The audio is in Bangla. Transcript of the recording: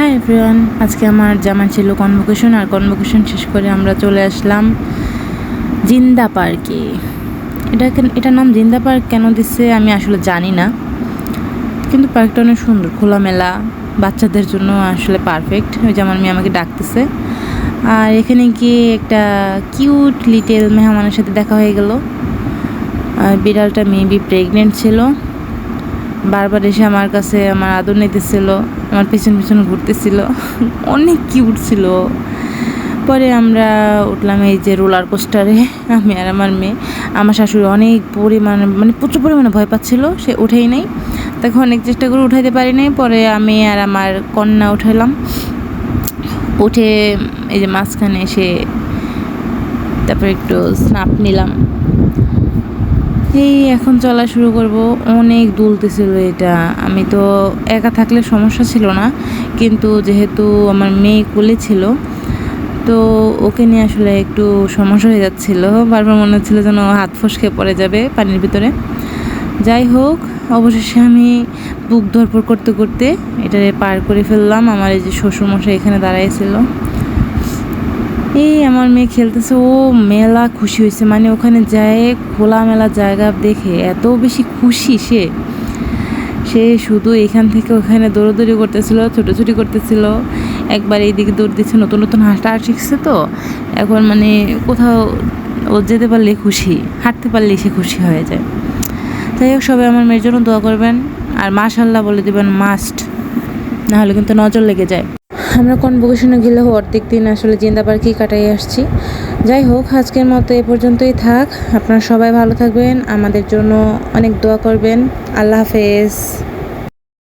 হাই এভরিওয়ান, আজকে আমার জামা ছিল কনভোকেশন আর কনভোকেশন শেষ করে আমরা চলে আসলাম জিন্দা পার্কে। এটা এটার নাম জিন্দা পার্ক কেন দিচ্ছে আমি আসলে জানি না। কিন্তু পার্কটা অনেক সুন্দর, খোলামেলা, বাচ্চাদের জন্য আসলে পারফেক্ট ওই যে আমার মেয়ে আমাকে ডাকতেছে। আর এখানে গিয়ে একটা কিউট লিটেল মেহমানের সাথে দেখা হয়ে গেল। আর বিড়ালটা মেবি প্রেগনেন্ট ছিল। বারবার এসে আমার কাছে আমার আদর নিতেছিল, আমার পেছন পিছন ঘুরতেছিল। অনেক কিউট ছিল। পরে আমরা উঠলাম এই যে রোলার কোস্টারে আমি আর আমার মেয়ে। আমার শাশুড়ি অনেক পরিমাণে মানে প্রচুর পরিমাণে ভয় পাচ্ছিল, সে উঠেই নাই। তাকে অনেক চেষ্টা করে উঠাইতে পারি নাই, পরে আমি আর আমার কন্যা উঠাইলাম। উঠে এই যে মাঝখানে এসে তারপরে একটু স্নাপ নিলাম। এই এখন চলা শুরু করব। অনেক দুলতেছিল এটা। আমি তো একা থাকলে সমস্যা ছিল না, কিন্তু যেহেতু আমার মেয়ে কোলে ছিল, তো ওকে নিয়ে আসলে একটু সমস্যা হয়ে যাচ্ছিল। বারবার মনে হচ্ছিল যেন হাত ফসকে পড়ে যাবে পানির ভিতরে। যাই হোক, অবশেষে আমি বুক ধরপড় করতে করতে এটারে পার করে ফেললাম। আমার এই যে শ্বশুরমশাই এখানে দাঁড়াইছিল। এই আমার মেয়ে খেলতেছে, ও মেলা খুশি হয়েছে। মানে ওখানে যায় খোলামেলা জায়গা দেখে, এত বেশি খুশি সে। সে শুধু এখান থেকে ওখানে দৌড়াদৌড়ি করতেছিল, ছোটাছুটি করতেছিল। একবার এইদিকে দৌড় দিচ্ছে, নতুন নতুন হাঁটা শিখছে তো। এখন মানে কোথাও ও যেতে পারলে খুশি, হাঁটতে পারলেই সে খুশি হয়ে যায়। যাই হোক, সবাই আমার মেয়ের জন্য দোয়া করবেন। আর মাশাল্লাহ বলে দেবেন, মাস্ট। নাহলে কিন্তু নজর লেগে যায়। আমরা কনভোকেশনে গেলেও অর্ধেক দিন আসলে জিন্দা পার্কেই কাটাই আসছি। যাই হোক, আজকের মতো এ পর্যন্তই থাক। আপনারা সবাই ভালো থাকবেন। আমাদের জন্য অনেক দোয়া করবেন। আল্লাহ হাফেজ।